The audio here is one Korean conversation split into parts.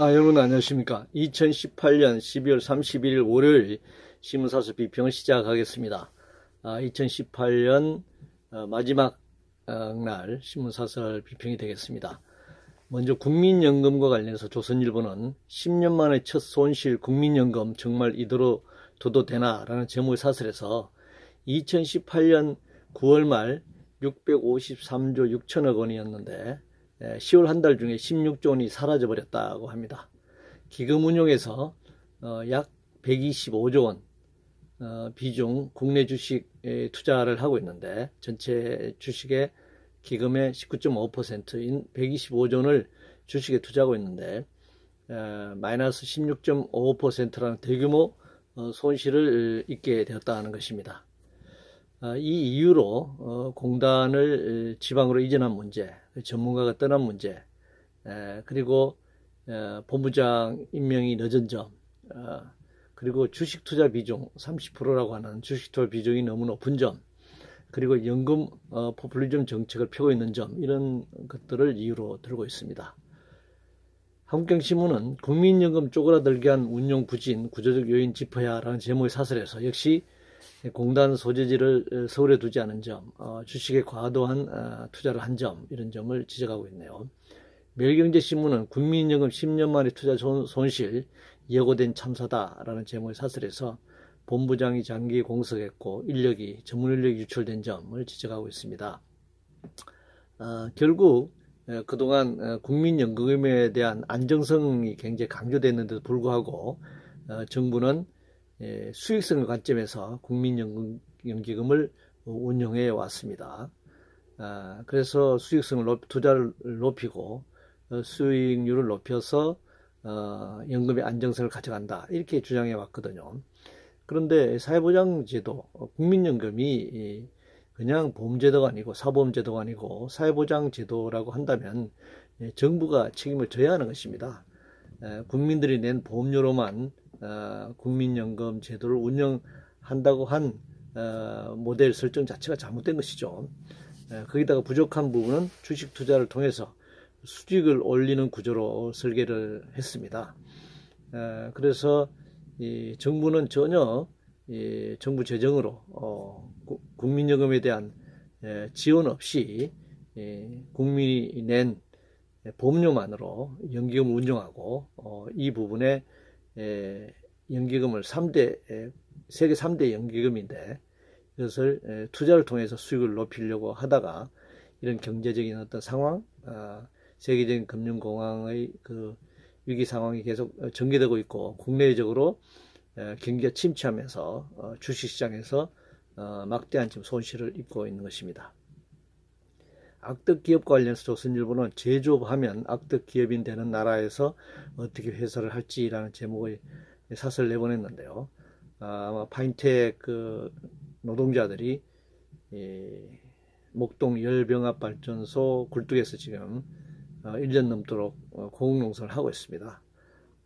아, 여러분 안녕하십니까. 2018년 12월 31일 월요일 신문사서 비평을 시작하겠습니다. 아, 2018년 어, 마지막 어, 날 신문사설 비평이 되겠습니다. 먼저 국민연금과 관련해서 조선일보는 10년 만에 첫 손실 국민연금 정말 이대로 둬도 되나 라는 제목의 사설에서 2018년 9월 말 653조 6천억 원이었는데 10월 한 달 중에 16조 원이 사라져 버렸다고 합니다. 기금 운용에서 어, 약 125조 원 어, 비중 국내 주식에 투자를 하고 있는데 전체 주식의 기금의 19.5%인 125조 원을 주식에 투자하고 있는데 마이너스 16.5%라는 대규모 어, 손실을 입게 되었다는 것입니다. 아, 이 이유로 어, 공단을 지방으로 이전한 문제, 전문가가 떠난 문제, 그리고 본부장 임명이 늦은 점, 어, 그리고 주식 투자 비중 30%라고 하는 주식 투자 비중이 너무 높은 점, 그리고 연금 어, 포퓰리즘 정책을 펴고 있는 점 이런 것들을 이유로 들고 있습니다. 한국경신문은 국민연금 쪼그라들게 한 운용 부진, 구조적 요인 짚어야라는 제목의 사설에서 역시 공단 소재지를 어, 서울에 두지 않은 점, 어, 주식에 과도한 어, 투자를 한 점, 이런 점을 지적하고 있네요. 매일경제신문은 국민연금 10년 만에 투자 손실 예고된 참사다라는 제목의 사설에서 본부장이 장기 공석했고 인력이 전문 인력이 유출된 점을 지적하고 있습니다. 어, 결국 그동안 국민연금에 대한 안정성이 굉장히 강조됐는데도 불구하고 어, 정부는 예, 수익성의 관점에서 국민연금을 운영해 왔습니다. 아, 그래서 수익성을 높, 투자를 높이고 어, 수익률을 높여서 어, 연금의 안정성을 가져간다 이렇게 주장해 왔거든요. 그런데 사회보장제도 국민연금이 그냥 보험제도가 아니고 사보험제도가 아니고 사회보장제도라고 한다면 예, 정부가 책임을 져야 하는 것입니다. 국민들이 낸 보험료로만 어, 국민연금 제도를 운영한다고 한 어, 모델 설정 자체가 잘못된 것이죠. 거기다가 부족한 부분은 주식 투자를 통해서 수익을 올리는 구조로 설계를 했습니다. 그래서 정부는 전혀 정부 재정으로 어, 국민연금에 대한 지원 없이 국민이 낸 보험료만으로 연기금을 운영하고 이 부분에 연기금을 3대 세계 3대 연기금인데 이것을 투자를 통해서 수익을 높이려고 하다가 이런 경제적인 어떤 상황, 아, 세계적인 금융공황의 그 위기 상황이 계속 전개되고 있고 국내적으로 경기가 침체하면서 어, 주식시장에서 어, 막대한 지금 손실을 입고 있는 것입니다. 악덕 기업 관련해서 조선일보는 제조업하면 악덕 기업인 되는 나라에서 어떻게 회사를 할지라는 제목의 사설을 내보냈는데요. 아, 아마 파인텍 그 노동자들이 목동 열병합발전소 굴뚝에서 지금 1년 어, 넘도록 어, 고공농성을 하고 있습니다.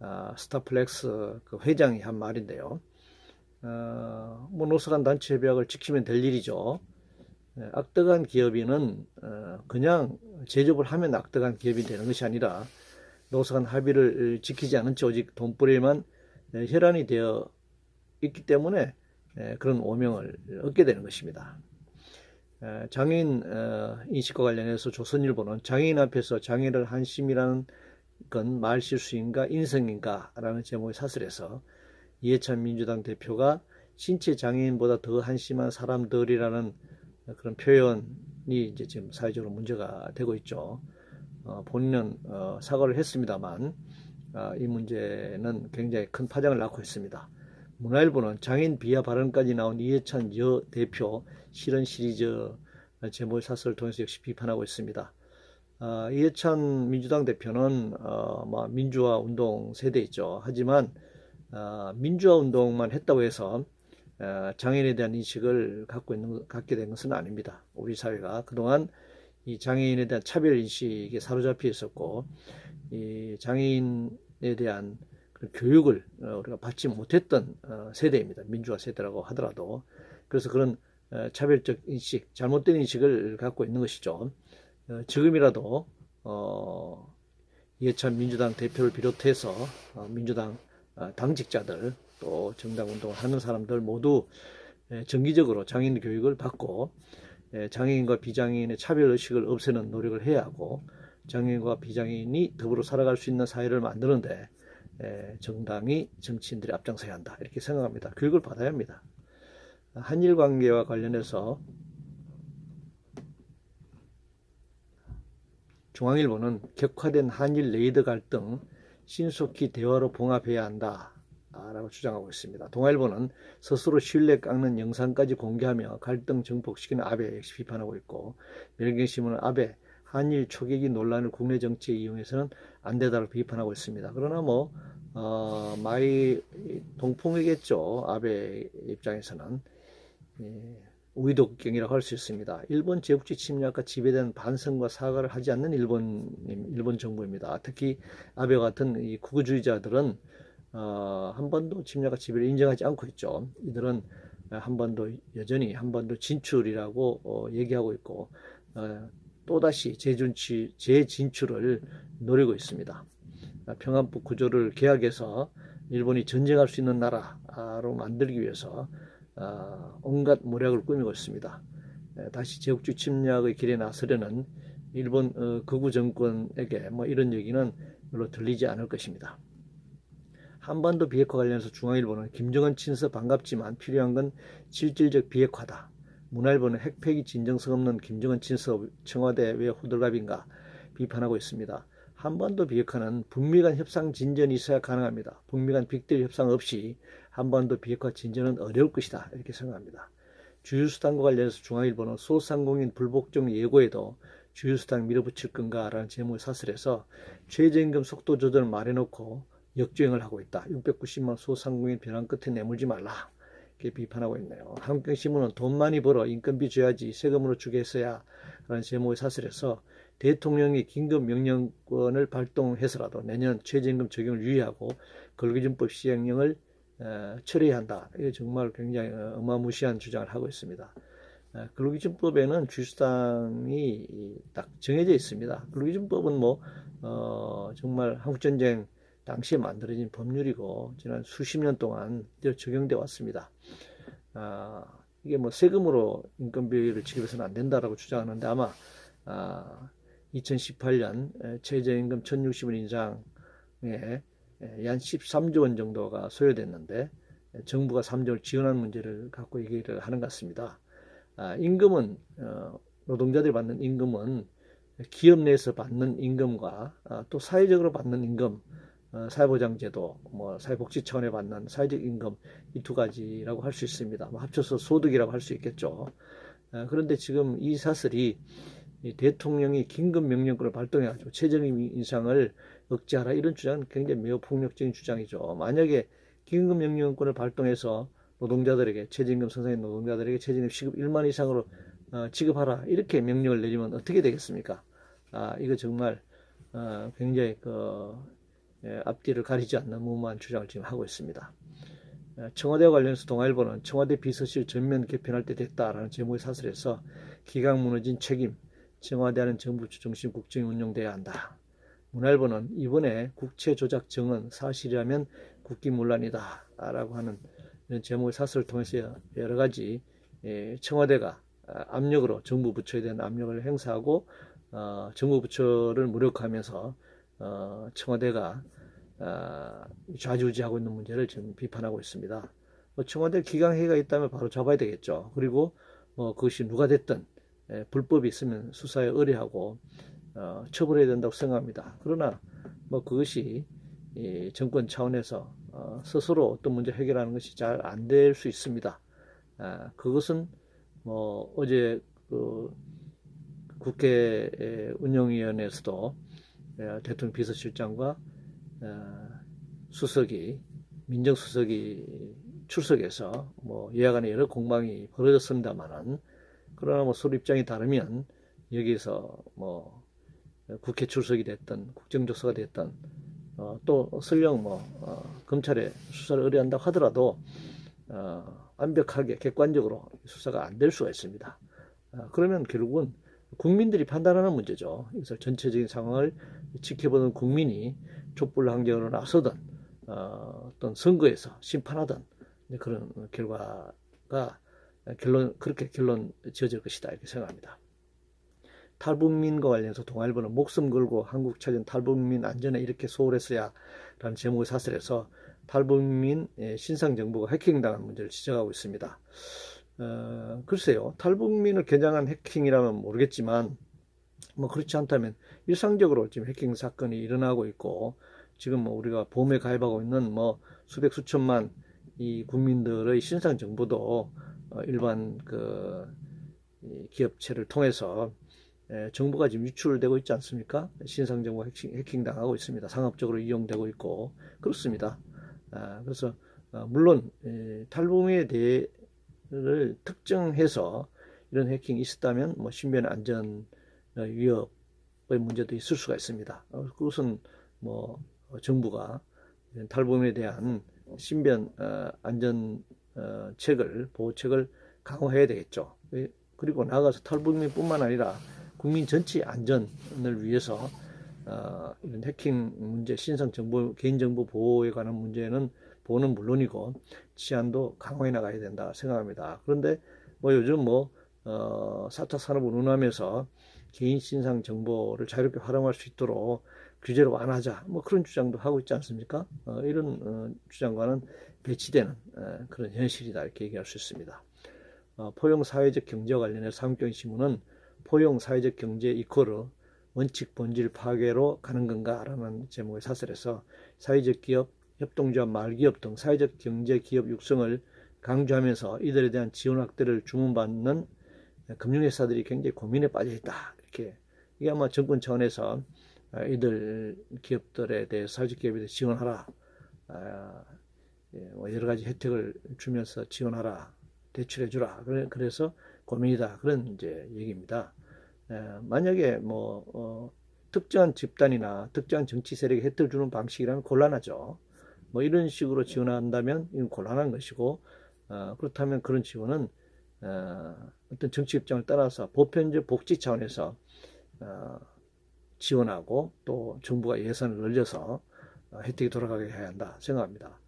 아, 스타플렉스 그 회장이 한 말인데요. 어, 뭐 노사간 단체 협약을 지키면 될 일이죠. 예, 악덕한 기업인은 어, 그냥 제조업을 하면 악덕한 기업이 되는 것이 아니라 노사간 합의를 지키지 않은 채 오직 돈벌이만 예, 혈안이 되어 있기 때문에 예, 그런 오명을 얻게 되는 것입니다. 장애인 어, 인식과 관련해서 조선일보는 장애인 앞에서 장애를 한심이라는 건 말실수인가 인성인가 라는 제목의 사설에서 이해찬 민주당 대표가 신체 장애인보다 더 한심한 사람들이라는 그런 표현이 이제 지금 사회적으로 문제가 되고 있죠. 어, 본인은 어, 사과를 했습니다만 어, 이 문제는 굉장히 큰 파장을 낳고 있습니다. 문화일보는 장애인 비하 발언까지 나온 이해찬 여 대표 실현 시리즈 제목의 사설을 통해서 역시 비판하고 있습니다. 어, 이해찬 민주당 대표는 어, 뭐 민주화 운동 세대있죠. 하지만 어, 민주화 운동만 했다고 해서 어, 장애인에 대한 인식을 갖고 있는 갖게 된 것은 아닙니다. 우리 사회가 그동안 이 장애인에 대한 차별 인식에 사로잡혀 있었고 이 장애인에 대한 교육을 어, 우리가 받지 못했던 어, 세대입니다. 민주화 세대라고 하더라도 그래서 그런 차별적 인식, 잘못된 인식을 갖고 있는 것이죠. 지금이라도 이해찬 민주당 대표를 비롯해서 어, 민주당 어, 당직자들 또 정당 운동을 하는 사람들 모두 정기적으로 장애인 교육을 받고 장애인과 비장애인의 차별 의식을 없애는 노력을 해야 하고 장애인과 비장애인이 더불어 살아갈 수 있는 사회를 만드는데 정당이 정치인들이 앞장서야 한다 이렇게 생각합니다. 교육을 받아야 합니다. 한일 관계와 관련해서 중앙일보는 격화된 한일 레이더 갈등 신속히 대화로 봉합해야 한다. 라고 주장하고 있습니다. 동아일보는 스스로 신뢰 깎는 영상까지 공개하며 갈등 증폭시키는 아베 역시 비판하고 있고 멸경신문은 아베 한일 초계기 논란을 국내 정치에 이용해서는 안 되다고 비판하고 있습니다. 그러나 뭐 어, 마이 동풍이겠죠. 아베 입장에서는 예. 우위독경이라고 할 수 있습니다. 일본 제국주의 침략과 지배된 반성과 사과를 하지 않는 일본 일본 정부입니다. 특히 아베 같은 이 구구주의자들은 어, 한 번도 침략과 지배를 인정하지 않고 있죠. 이들은 한 번도 여전히 한 번도 진출이라고 어, 얘기하고 있고 어, 또다시 재준치, 재진출을 노리고 있습니다. 평안북 구조를 개혁해서 일본이 전쟁할 수 있는 나라로 만들기 위해서 어, 온갖 모략을 꾸미고 있습니다. 다시 제국주의 침략의 길에 나서려는 일본 어, 극우 정권에게 뭐 이런 얘기는 별로 들리지 않을 것입니다. 한반도 비핵화 관련해서 중앙일보는 김정은 친서 반갑지만 필요한 건 실질적 비핵화다. 문화일보는 핵폐기 진정성 없는 김정은 친서 청와대 왜 호들갑인가 비판하고 있습니다. 한반도 비핵화는 북미 간 협상 진전이 있어야 가능합니다. 북미 간 빅딜 협상 없이 한반도 비핵화 진전은 어려울 것이다. 이렇게 생각합니다. 주유수당과 관련해서 중앙일보는 소상공인 불복종 예고에도 주유수당 밀어붙일 건가라는 제목을 사설해서 최저임금 속도 조절을 말해놓고 역주행을 하고 있다. 690만 소상공인 변환 끝에 내물지 말라. 이렇게 비판하고 있네요. 한국경신문은 돈 많이 벌어 인건비 줘야지 세금으로 주게 했어야 라는 제목의 사설에서 대통령이 긴급 명령권을 발동해서라도 내년 최저임금 적용을 유예하고 근로기준법 시행령을 어, 처리해야 한다. 이게 정말 굉장히 어마무시한 주장을 하고 있습니다. 어, 근로기준법에는 주수당이 딱 정해져 있습니다. 근로기준법은 뭐 어, 정말 한국전쟁 당시에 만들어진 법률이고 지난 수십 년 동안 적용돼 왔습니다. 아, 이게 뭐 세금으로 인건비를 지급해서는 안 된다라고 주장하는데 아마 아, 2018년 최저임금 1,060원 인상에 약 13조 원 정도가 소요됐는데 정부가 3조를 지원하는 문제를 갖고 얘기를 하는 것 같습니다. 아, 임금은 어, 노동자들이 받는 임금은 기업 내에서 받는 임금과 아, 또 사회적으로 받는 임금, 어, 사회보장제도, 뭐 사회복지 차원에 받는 사회적 임금 이 두 가지라고 할 수 있습니다. 뭐 합쳐서 소득이라고 할 수 있겠죠. 아, 그런데 지금 이 사설이 대통령이 긴급 명령권을 발동해가지고 최저임금 인상을 억제하라 이런 주장은 굉장히 매우 폭력적인 주장이죠. 만약에 긴급 명령권을 발동해서 노동자들에게 최저임금 선상인 노동자들에게 최저임금 시급 1만 이상으로 어, 지급하라 이렇게 명령을 내리면 어떻게 되겠습니까? 아 이거 정말 어, 굉장히 그 예, 앞뒤를 가리지 않는 무모한 주장을 지금 하고 있습니다. 어, 청와대와 관련해서 동아일보는 청와대 비서실 전면 개편할 때 됐다라는 제목의 사설에서 기강 무너진 책임, 청와대하는 정부 중심 국정이 운영돼야 한다. 문화일보는 이번에 국채 조작 증언 사실이라면 국기문란이다 라고 하는 제목의 사설을 통해서 여러 가지 예, 청와대가 압력으로 정부 부처에 대한 압력을 행사하고 어, 정부 부처를 무력화하면서 어, 청와대가 어, 좌지우지하고 있는 문제를 지금 비판하고 있습니다. 뭐 청와대 기강회의가 있다면 바로 잡아야 되겠죠. 그리고 뭐 그것이 누가 됐든 예, 불법이 있으면 수사에 의뢰하고 어, 처벌해야 된다고 생각합니다. 그러나 뭐 그것이 정권 차원에서 어, 스스로 어떤 문제 해결하는 것이 잘 안 될 수 있습니다. 아, 그것은 뭐 어제 그 국회 운영위원회에서도 예, 대통령 비서실장과 어, 수석이 민정수석이 출석해서 뭐 예약안에 여러 공방이 벌어졌습니다만은 그러나 뭐 서로 입장이 다르면 여기서 뭐 국회 출석이 됐던 국정조사가 됐던 어, 또 설령 뭐 어, 검찰에 수사를 의뢰한다고 하더라도 어, 완벽하게 객관적으로 수사가 안 될 수가 있습니다. 어, 그러면 결국은 국민들이 판단하는 문제죠. 그래서 전체적인 상황을 지켜보는 국민이 촛불 항쟁으로 나서든 어, 떤 선거에서 심판하든 그런 결과가 결론 그렇게 결론 지어질 것이다 이렇게 생각합니다. 탈북민과 관련해서 동아일보는 목숨 걸고 한국 찾은 탈북민 안전에 이렇게 소홀했어야 라는 제목의 사설에서 탈북민 신상 정보가 해킹당한 문제를 지적하고 있습니다. 어, 글쎄요. 탈북민을 겨냥한 해킹이라면 모르겠지만 뭐 그렇지 않다면 일상적으로 지금 해킹 사건이 일어나고 있고 지금 뭐 우리가 보험에 가입하고 있는 뭐 수백 수천만 이 국민들의 신상 정보도 어, 일반 그 기업체를 통해서 정보가 지금 유출되고 있지 않습니까? 신상 정보 해킹, 해킹 당하고 있습니다. 상업적으로 이용되고 있고 그렇습니다. 아, 그래서 어, 물론 탈북민에 대해 를 특정해서 이런 해킹이 있었다면 뭐 신변 안전 위협의 문제도 있을 수가 있습니다. 어, 그것은 뭐 정부가 탈북민에 대한 신변 안전 책을 보호책을 강화해야 되겠죠. 그리고 나가서 탈북민뿐만 아니라 국민 전체 안전을 위해서 어, 이런 해킹 문제, 신상 정보, 개인 정보 보호에 관한 문제는 보는 물론이고 치안도 강화해 나가야 된다 생각합니다. 그런데 뭐 요즘 뭐 어, 4차 산업을 운하면서 개인 신상 정보를 자유롭게 활용할 수 있도록 규제를 완화하자 뭐 그런 주장도 하고 있지 않습니까? 어, 이런 어, 주장과는 배치되는 어, 그런 현실이다 이렇게 얘기할 수 있습니다. 어, 포용 사회적 경제와 관련해서 삼경 신문은 포용 사회적 경제 이코르 원칙 본질 파괴로 가는 건가라는 제목의 사설에서 사회적 기업, 협동조합, 말기업 등 사회적 경제 기업 육성을 강조하면서 이들에 대한 지원 확대를 주문받는 금융회사들이 굉장히 고민에 빠져 있다. 이렇게 이게 아마 정권 차원에서 이들 기업들에 대해 사회적 기업에 대해 지원하라. 아, 예, 뭐 여러 가지 혜택을 주면서 지원하라. 대출해주라. 그래서 고민이다. 그런 이제 얘기입니다. 만약에 뭐 어, 특정한 집단이나 특정한 정치 세력에 혜택을 주는 방식이라면 곤란하죠. 뭐 이런 식으로 지원한다면 이건 곤란한 것이고 어, 그렇다면 그런 지원은 어, 어떤 정치 입장을 따라서 보편적 복지 차원에서 어, 지원하고 또 정부가 예산을 늘려서 어, 혜택이 돌아가게 해야 한다 생각합니다.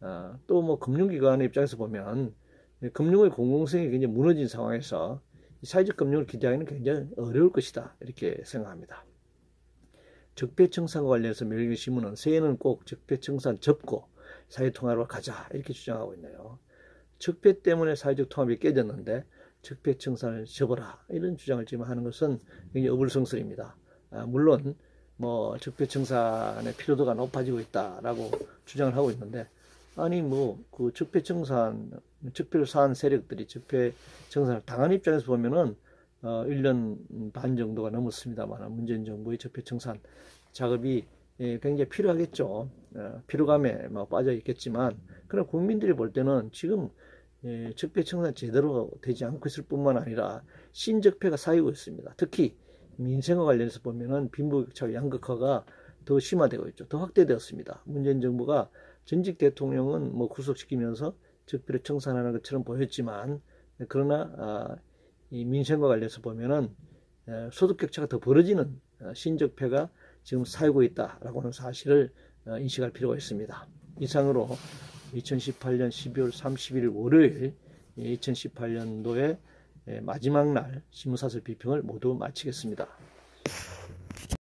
어, 또 뭐 금융기관의 입장에서 보면 금융의 공공성이 굉장히 무너진 상황에서 사회적 금융을 기대하기는 굉장히 어려울 것이다. 이렇게 생각합니다. 적폐청산과 관련해서 매일신문은 새해는 꼭 적폐청산 접고 사회통합으로 가자 이렇게 주장하고 있네요. 적폐 때문에 사회적 통합이 깨졌는데 적폐청산을 접어라 이런 주장을 지금 하는 것은 굉장히 어불성설입니다. 아, 물론 뭐 적폐청산의 필요도가 높아지고 있다라고 주장을 하고 있는데 아니 뭐 그 적폐청산 적폐를 사한 세력들이 적폐청산을 당한 입장에서 보면은 어 1년 반 정도가 넘었습니다만 문재인 정부의 적폐 청산 작업이 예, 굉장히 필요하겠죠. 어, 피로감에 뭐 빠져 있겠지만 그러나 국민들이 볼 때는 지금 예, 적폐 청산 제대로 되지 않고 있을 뿐만 아니라 신적폐가 쌓이고 있습니다. 특히 민생과 관련해서 보면은 빈부격차 양극화가 더 심화되고 있죠. 더 확대되었습니다. 문재인 정부가 전직 대통령은 뭐 구속시키면서 적폐를 청산하는 것처럼 보였지만 그러나 아, 이 민생과 관련해서 보면은 소득 격차가 더 벌어지는 어, 신적폐가 지금 살고 있다라고 하는 사실을 어, 인식할 필요가 있습니다. 이상으로 2018년 12월 31일 월요일 2018년도의 마지막 날 신문사설 비평을 모두 마치겠습니다.